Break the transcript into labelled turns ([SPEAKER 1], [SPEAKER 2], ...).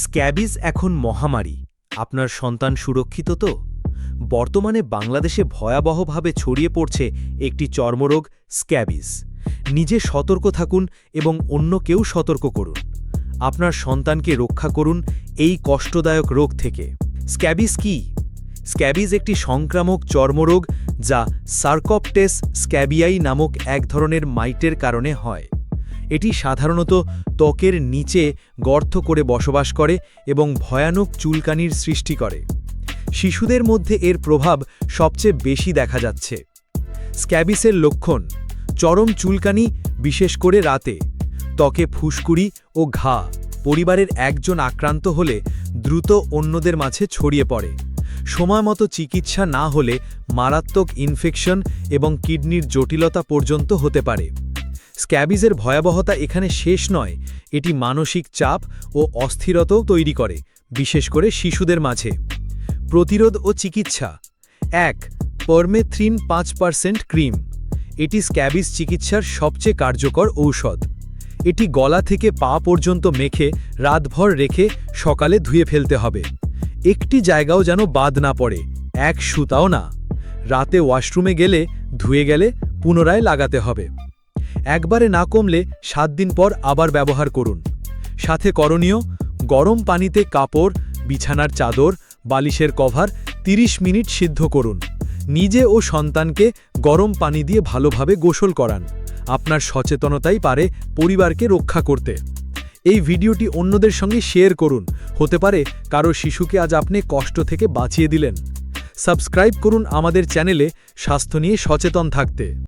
[SPEAKER 1] Scabies এখন মহামারী। আপনার সন্তান সুরক্ষিত তো? বর্তমানে বাংলাদেশে ভয়াবহভাবে ছড়িয়ে পড়ছে একটি চর্মরোগ, স্ক্যাবিজ। নিজে সতর্ক থাকুন এবং অন্য কেউ সতর্ক করুন। আপনার সন্তানকে রক্ষা করুন এই কষ্টদায়ক রোগ থেকে। স্ক্যাবিজ কি? স্ক্যাবিজ একটি সংক্রামক চর্মরোগ যা সার্কপটেস স্ক্যাবিয়াই নামক এক ধরনের মাইটের কারণে হয়। এটি সাধারণত ত্বকের নিচে গর্ত করে বসবাস করে এবং ভয়ানক চুলকানির সৃষ্টি করে। শিশুদের মধ্যে এর প্রভাব সবচেয়ে বেশি দেখা যাচ্ছে। স্ক্যাবিসের লক্ষণ, চরম চুলকানি, বিশেষ করে রাতে। ত্বকে ফুসকুড়ি ও ঘা, পরিবারের একজন আক্রান্ত হলে দ্রুত অন্যদের মাঝে ছড়িয়ে পড়ে। সময়মতো চিকিৎসা না হলে মারাত্মক ইনফেকশন এবং কিডনির জটিলতা পর্যন্ত হতে পারে। স্ক্যাবিজের ভয়াবহতা এখানে শেষ নয়, এটি মানসিক চাপ ও অস্থিরতাও তৈরি করে, বিশেষ করে শিশুদের মাঝে। প্রতিরোধ ও চিকিৎসা। এক, পরমেথ্রিন পাঁচ পার্সেন্ট ক্রিম। এটি স্ক্যাবিজ চিকিৎসার সবচেয়ে কার্যকর ঔষধ। এটি গলা থেকে পা পর্যন্ত মেখে, রাতভর রেখে সকালে ধুয়ে ফেলতে হবে। একটি জায়গাও যেন বাদ না পড়ে, এক সুতাও না। রাতে ওয়াশরুমে গেলে, ধুয়ে গেলে পুনরায় লাগাতে হবে। একবারে না কমলে সাত দিন পর আবার ব্যবহার করুন। সাথে করণীয়, গরম পানিতে কাপড়, বিছানার চাদর, বালিশের কভার 30 মিনিট সিদ্ধ করুন। নিজে ও সন্তানকে গরম পানি দিয়ে ভালোভাবে গোসল করান। আপনার সচেতনতাই পারে পরিবারকে রক্ষা করতে। এই ভিডিওটি অন্যদের সঙ্গে শেয়ার করুন। হতে পারে কারও শিশুকে আজ আপনি কষ্ট থেকে বাঁচিয়ে দিলেন। সাবস্ক্রাইব করুন আমাদের চ্যানেলে স্বাস্থ্য নিয়ে সচেতন থাকতে।